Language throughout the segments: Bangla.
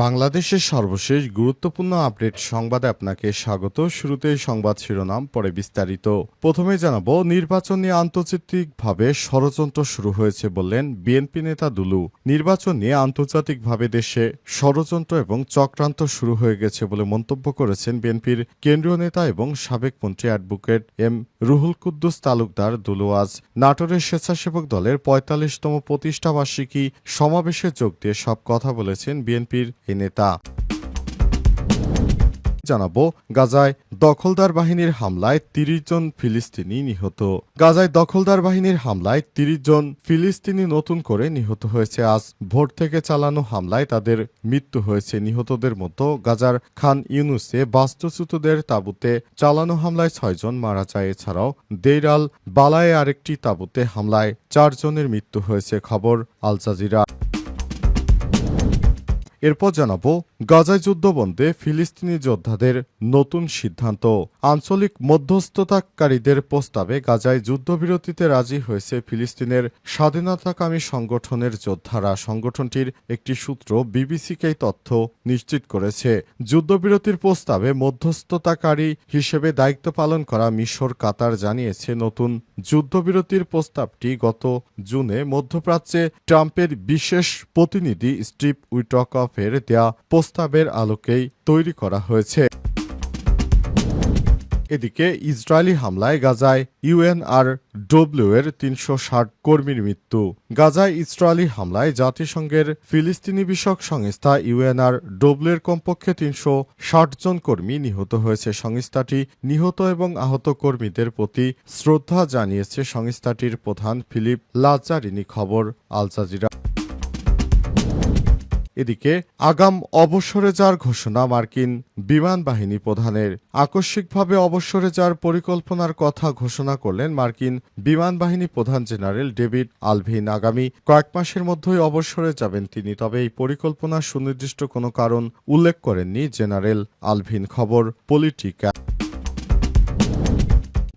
বাংলাদেশের সর্বশেষ গুরুত্বপূর্ণ আপডেট সংবাদে আপনাকে স্বাগত। শুরুতেই সংবাদ শিরোনাম, পরে বিস্তারিত। প্রথমে জানাব, নির্বাচন নিয়ে আন্তর্জাতিকভাবে ষড়যন্ত্র শুরু হয়েছে বললেন বিএনপি নেতা দুলু। নির্বাচন নিয়ে আন্তর্জাতিকভাবে দেশে ষড়যন্ত্র এবং চক্রান্ত শুরু হয়ে গেছে বলে মন্তব্য করেছেন বিএনপির কেন্দ্রীয় নেতা এবং সাবেক মন্ত্রী অ্যাডভোকেট এম রুহুল কুদ্দুস তালুকদার দুলু। আজ নাটোরের স্বেচ্ছাসেবক দলের পঁয়তাল্লিশতম প্রতিষ্ঠাবার্ষিকী সমাবেশে যোগ দিয়ে সব কথা বলেছেন বিএনপির এই নেতা। জানাব, গাজায় দখলদার বাহিনীর হামলায় তিরিশ জন ফিলিস্তিনি নিহত। গাজায় দখলদার বাহিনীর হামলায় তিরিশ জন ফিলিস্তিনি নতুন করে নিহত হয়েছে। আজ ভোর থেকে চালানো হামলায় তাদের মৃত্যু হয়েছে। নিহতদের মতো গাজার খান ইউনুসে বাস্তুচ্যুতদের তাঁবুতে চালানো হামলায় ছয়জন মারা যায়। এছাড়াও দেইরাল বালায় আরেকটি তাঁবুতে হামলায় চারজনের মৃত্যু হয়েছে। খবর আল জাজিরা। এরপর জানাব গাজায় যুদ্ধবন্দে ফিলিস্তিনি যোদ্ধাদের নতুন সিদ্ধান্ত। আঞ্চলিক মধ্যস্থতাকারীদের প্রস্তাবে গাজায় যুদ্ধবিরতিতে রাজি হয়েছে ফিলিস্তিনের স্বাধীনতাকামী সংগঠনের যোদ্ধারা। সংগঠনটির একটি সূত্র বিবিসিকে তথ্য নিশ্চিত করেছে। যুদ্ধবিরতির প্রস্তাবে মধ্যস্থতাকারী হিসেবে দায়িত্ব পালন করা মিশর, কাতার জানিয়েছে নতুন যুদ্ধবিরতির প্রস্তাবটি গত জুনে মধ্যপ্রাচ্যে ট্রাম্পের বিশেষ প্রতিনিধি স্টিভ উইটকফের দেয়া প্রস্তাবের আলোকেই তৈরি করা হয়েছে। এদিকে ইসরায়েলি হামলায় গাজায় ইউএনআর ডব্লিউ এর তিনশো ষাট কর্মীর মৃত্যু। গাজায় ইসরায়েলি হামলায় জাতিসংঘের ফিলিস্তিনি বিষয়ক সংস্থা ইউএনআর ডব্লিউ এর কমপক্ষে তিনশো ষাট জন কর্মী নিহত হয়েছে। সংস্থাটি নিহত এবং আহত কর্মীদের প্রতি শ্রদ্ধা জানিয়েছে সংস্থাটির প্রধান ফিলিপ লাজারিনি। খবর আল জাজিরা। এদিকে আগাম অবসরে যাওয়ার ঘোষণা মার্কিন বিমান বাহিনী প্রধানের। আকস্মিকভাবে অবসরে যাওয়ার পরিকল্পনার কথা ঘোষণা করলেন মার্কিন বিমান বাহিনী প্রধান জেনারেল ডেভিড আলভিন। আগামী কয়েক মাসের মধ্যেই অবসরে যাবেন তিনি, তবে এই পরিকল্পনা সুনির্দিষ্ট কোনো কারণ উল্লেখ করেননি জেনারেল আলভিন। খবর পলিটিকা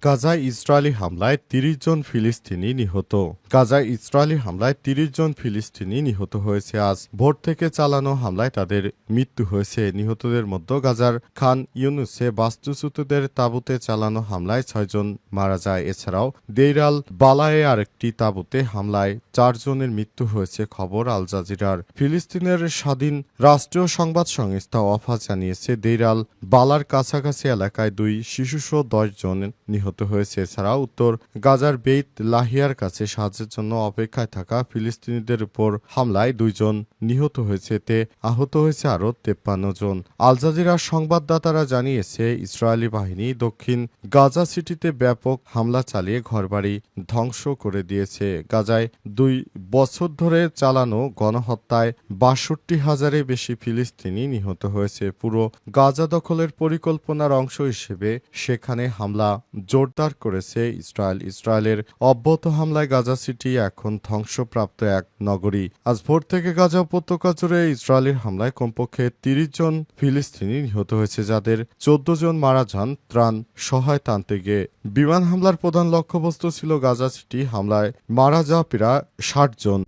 গাজায় ইসরায়েলি হামলায় তিরিশ জন ফিলিস্তিনি নিহত। গাজায় ইসরায়েলি হামলায় তিরিশ জন ফিলিস্তিনি নিহত হয়েছে। আজ ভোর থেকে চালানো হামলায় তাদের মৃত্যু হয়েছে। নিহতদের মধ্যে গাজার খান ইউনুসে বাস্তুচ্যুতদের তাঁবুতে চালানো হামলায় ছয়জন মারা যায়। এছাড়াও দেইরাল বালায়ে আরেকটি তাঁবুতে হামলায় চারজনের মৃত্যু হয়েছে, খবর আল জাজিরার। ফিলিস্তিনের স্বাধীন রাষ্ট্রীয় সংবাদ সংস্থা ওয়াফা জানিয়েছে, দেইরাল বালার কাছাকাছি এলাকায় দুই শিশুসহ দশ জন নিহত হয়েছে। এছাড়াও উত্তর গাজার বেইত লাহিয়ার কাছে সাহায্যের জন্য অপেক্ষায় থাকা ফিলিস্তিনিদের উপর হামলায় দুইজন নিহত হয়েছে। এতে আহত হয়েছে আরও তেপ্পান্ন জন। আল জাজিরার সংবাদদাতারা জানিয়েছে, ইসরায়েলি বাহিনী দক্ষিণ গাজা সিটিতে ব্যাপক হামলা চালিয়ে ঘরবাড়ি ধ্বংস করে দিয়েছে। গাজায় দুই বছর ধরে চালানো গণহত্যায় বাষট্টি হাজারে বেশি ফিলিস্তিনি নিহত হয়েছে। পুরো গাজা দখলের পরিকল্পনার অংশ হিসেবে সেখানে হামলা জোরদার করেছে ইসরায়েল। ইসরায়েলের অব্যাহত হামলায় গাজা সিটি এখন ধ্বংসপ্রাপ্ত এক নগরী। আজ ভোর থেকে গাজা উপত্যকা জুড়ে ইসরায়েলের হামলায় কমপক্ষে তিরিশ জন ফিলিস্তিনি নিহত হয়েছে, যাদের চোদ্দ জন মারা যান ত্রাণ সহায়তা আনতে গিয়ে। বিমান হামলার প্রধান লক্ষ্যবস্তু ছিল গাজা সিটি। হামলায় মারা যাওয়া প্রায় ষাট জন।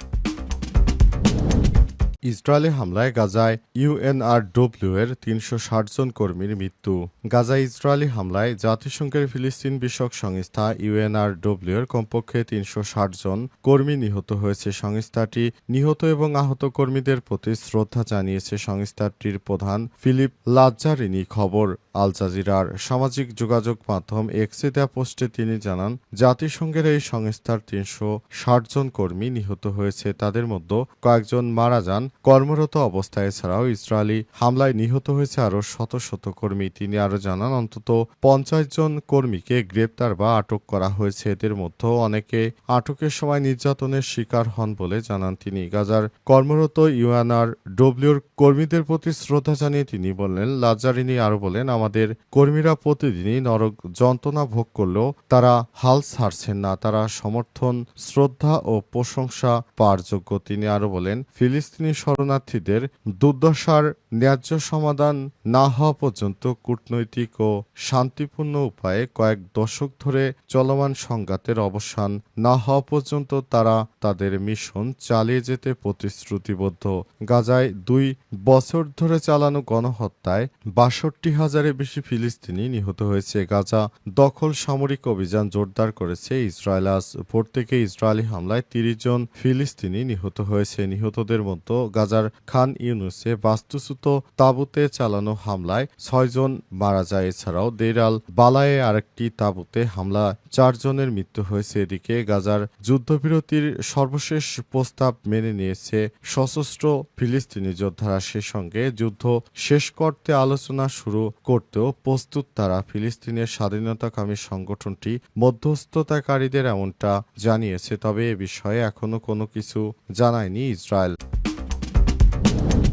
ইসরায়েলি হামলায় গাজায় ইউএনআরডব্লিউ এর তিনশো ষাট জন কর্মীর মৃত্যু। গাজায় ইসরায়েলি হামলায় জাতিসংঘের ফিলিস্তিন বিষয়ক সংস্থা ইউএনআরডব্লিউ এর কমপক্ষে তিনশো ষাট জন কর্মী নিহত হয়েছে। সংস্থাটি নিহত এবং আহত কর্মীদের প্রতি শ্রদ্ধা জানিয়েছে সংস্থাটির প্রধান ফিলিপ লাজ্জারিনি খবর আল জাজিরার। সামাজিক যোগাযোগ মাধ্যম এক্সে দেয়া পোস্টে তিনি জানান, জাতিসংঘের এই সংস্থার তিনশো ষাট জন কর্মী নিহত হয়েছে। তাদের মধ্যে কয়েকজন মারা যান কর্মরত অবস্থায় এছাড়াও ইসরায়েলি হামলায় নিহত হয়েছে আরও শত শত কর্মী। তিনি আরও জানান, অন্তত পঞ্চাশ জন কর্মীকে গ্রেপ্তার বা আটক করা হয়েছে। এদের মধ্যে অনেকে আটকের সময় নির্যাতনের শিকার হন বলে জানান তিনি। গাজার কর্মরত ইউএনআর ডব্লিউর কর্মীদের প্রতি শ্রদ্ধা জানিয়ে তিনি বললেন, লাজারিনী আরও বলেন, আমাদের কর্মীরা প্রতিদিনই নরক যন্ত্রণা ভোগ করলেও তারা হাল ছাড়ছেন না। তারা সমর্থন, শ্রদ্ধা ও প্রশংসা পাওয়ার যোগ্য। তিনি আরও বলেন, ফিলিস্তিনি শরণার্থীদের দুর্দশার ন্যায্য সমাধান না হওয়া পর্যন্ত কূটনৈতিক ও শান্তিপূর্ণ উপায়ে কয়েক দশক ধরে চলমান সংঘাতের অবসান না হওয়া পর্যন্ত তারা তাদের মিশন চালিয়ে যেতে প্রতিশ্রুতিবদ্ধ। গাজায় দুই বছর ধরে চালানো গণহত্যায় বাষট্টি হাজারের বেশি ফিলিস্তিনি নিহত হয়েছে। গাজা দখল সামরিক অভিযান জোরদার করেছে ইসরায়েল। আজ ভোর থেকে ইসরায়েলি হামলায় তিরিশ জন ফিলিস্তিনি নিহত হয়েছে। নিহতদের মধ্যে গাজার খান ইউনুসে বাস্তুচ্যুত তাঁবুতে চালানো হামলায় ছয়জন মারা যায়। এছাড়াও দেরাল বালায়ে আরেকটি তাঁবুতে হামলা চারজনের মৃত্যু হয়েছে। এদিকে গাজার যুদ্ধবিরতির সর্বশেষ প্রস্তাব মেনে নিয়েছে সশস্ত্র ফিলিস্তিনি যোদ্ধারা। সে সঙ্গে যুদ্ধ শেষ করতে আলোচনা শুরু করতেও প্রস্তুত তারা। ফিলিস্তিনের স্বাধীনতাকামী সংগঠনটি মধ্যস্থতাকারীদের এমনটা জানিয়েছে, তবে এ বিষয়ে এখনও কোনো কিছু জানায়নি ইসরায়েল। Thank you.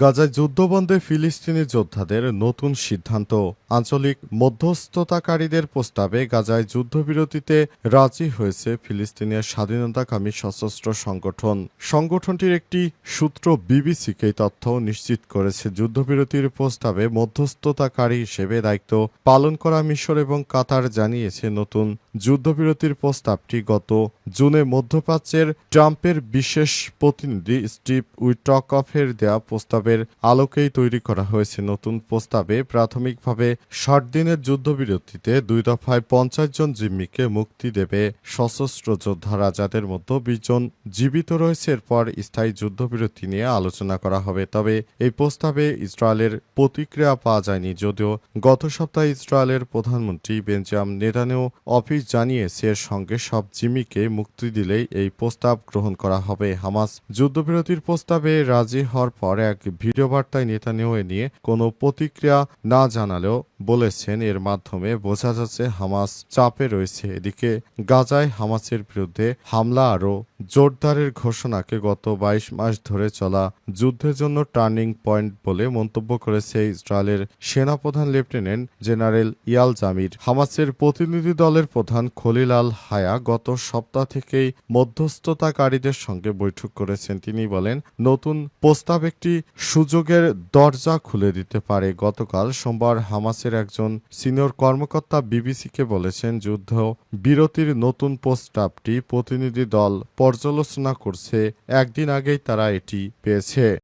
গাজায় যুদ্ধবন্ধে ফিলিস্তিনি যোদ্ধাদের নতুন সিদ্ধান্ত। আঞ্চলিক মধ্যস্থতাকারীদের প্রস্তাবে গাজায় যুদ্ধবিরতিতে রাজি হয়েছে ফিলিস্তিনের স্বাধীনতাকামী সশস্ত্র সংগঠন। সংগঠনটির একটি সূত্র বিবিসিকে তথ্য নিশ্চিত করেছে। যুদ্ধবিরতির প্রস্তাবে মধ্যস্থতাকারী হিসেবে দায়িত্ব পালন করা মিশর এবং কাতার জানিয়েছে নতুন যুদ্ধবিরতির প্রস্তাবটি। গত জুনে মধ্যপ্রাচ্যের ট্রাম্পের বিশেষ প্রতিনিধি স্টিভ উইটকফের দেয়া প্রস্তাবের আলোকেই তৈরি করা হয়েছে নতুন প্রস্তাবে। প্রাথমিকভাবে ষাট দিনের যুদ্ধবিরতিতে দুই দফায় পঞ্চাশ জন জিম্মিকে মুক্তি দেবে সশস্ত্র যোদ্ধারা, যাদের মধ্যে বিশ জন জীবিত রয়েছে। এরপর স্থায়ী যুদ্ধবিরতি নিয়ে আলোচনা করা হবে। তবে এই প্রস্তাবে ইসরায়েলের প্রতিক্রিয়া পাওয়া যায়নি। যদিও গত সপ্তাহে ইসরায়েলের প্রধানমন্ত্রী বেঞ্জাম নেতানেও অফিস জানিয়েছে, এর সঙ্গে সব জিম্মিকে মুক্তি দিলেই এই প্রস্তাব গ্রহণ করা হবে। হামাস যুদ্ধবিরতির প্রস্তাবে রাজি হওয়ার পর এক ভিডিও বার্তায় নেতানিয়াহু নিয়ে কোনো প্রতিক্রিয়া না জানালেও বলেছেন, এর মাধ্যমে বোঝা যাচ্ছে হামাস চাপে রয়েছে। এদিকে গাজায় হামাসের বিরুদ্ধে হামলা আরও জোরদারের ঘোষণাকে গত বাইশ মাস ধরে চলা যুদ্ধের জন্য টার্নিং পয়েন্ট বলে মন্তব্য করেছে ইসরায়েলের সেনাপ্রধান লেফটেন্যান্ট জেনারেল ইয়াল জামির। হামাসের প্রতিনিধি দলের প্রধান খলিল আল হায়া গত সপ্তাহ থেকেই মধ্যস্থতাকারীদের সঙ্গে বৈঠক করেছেন। তিনি বলেন, নতুন প্রস্তাব একটি সুযোগের দরজা খুলে দিতে পারে। গতকাল সোমবার হামাসের একজন সিনিয়র কর্মকর্তা বিবিসিকে বলেছেন, যুদ্ধ বিরতির নতুন প্রস্তাবটি প্রতিনিধি দল পর্যালোচনা করছে। একদিন আগেই তারা এটি পেয়েছে।